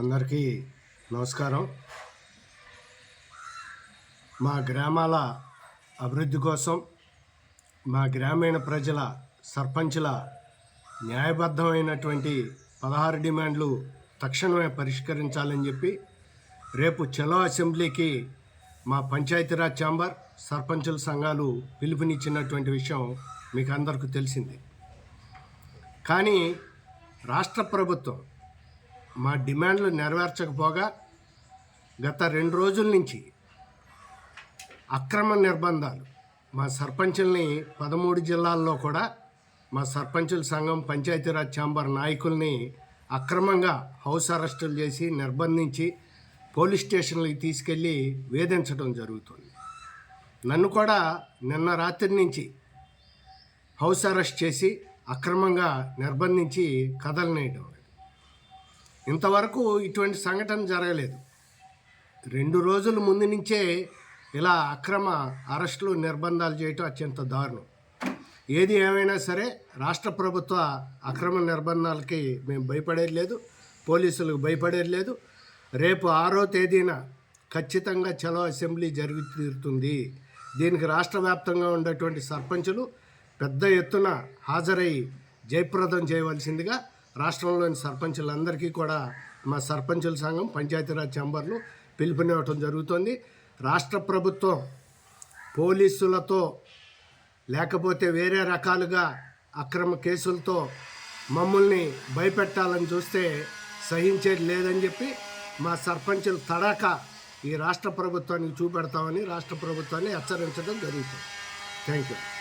అందరికీ నమస్కారం. మా గ్రామాల అభివృద్ధి కోసం మా గ్రామీణ ప్రజల సర్పంచుల న్యాయబద్ధమైనటువంటి పదహారు డిమాండ్లు తక్షణమే పరిష్కరించాలని చెప్పి రేపు చలో అసెంబ్లీకి మా పంచాయతీరాజ్ ఛాంబర్ సర్పంచుల సంఘాలు పిలుపునిచ్చినటువంటి విషయం మీకు అందరికీ తెలిసింది. కానీ రాష్ట్ర ప్రభుత్వం మా డిమాండ్లు నెరవేర్చకపోగా గత రెండు రోజుల నుంచి అక్రమ నిర్బంధాలు మా సర్పంచుల్ని పదమూడు జిల్లాల్లో కూడా మా సర్పంచుల సంఘం పంచాయతీరాజ్ ఛాంబర్ నాయకుల్ని అక్రమంగా హౌస్ అరెస్టులు చేసి నిర్బంధించి పోలీస్ స్టేషన్లకి తీసుకెళ్ళి వేధించడం జరుగుతుంది. నన్ను కూడా నిన్న రాత్రి నుంచి హౌస్ అరెస్ట్ చేసి అక్రమంగా నిర్బంధించి కదలనేయడం ఇంతవరకు ఇటువంటి సంఘటన జరగలేదు. రెండు రోజుల ముందు నుంచే ఇలా అక్రమ అరెస్టులు నిర్బంధాలు చేయటం అత్యంత దారుణం. ఏది ఏమైనా సరే రాష్ట్ర ప్రభుత్వ అక్రమ నిర్బంధాలకి మేము భయపడేది లేదు పోలీసులకు భయపడేది లేదు. రేపు ఆరో తేదీన ఖచ్చితంగా చలో అసెంబ్లీ జరిగి తీరుతుంది దీనికి రాష్ట్ర వ్యాప్తంగా ఉండేటువంటి సర్పంచులు పెద్ద ఎత్తున హాజరై జయప్రదం చేయవలసిందిగా రాష్ట్రంలోని సర్పంచులందరికీ కూడా మా సర్పంచుల సంఘం పంచాయతీరాజ్ ఛాంబర్లు పిలుపునివ్వటం జరుగుతుంది. రాష్ట్ర ప్రభుత్వం పోలీసులతో లేకపోతే వేరే రకాలుగా అక్రమ కేసులతో మమ్మల్ని భయపెట్టాలని చూస్తే సహించేది లేదని చెప్పి మా సర్పంచులు తడాక ఈ రాష్ట్ర ప్రభుత్వానికి చూపెడతామని రాష్ట్ర ప్రభుత్వాన్ని హెచ్చరించడం జరుగుతుంది. Thank you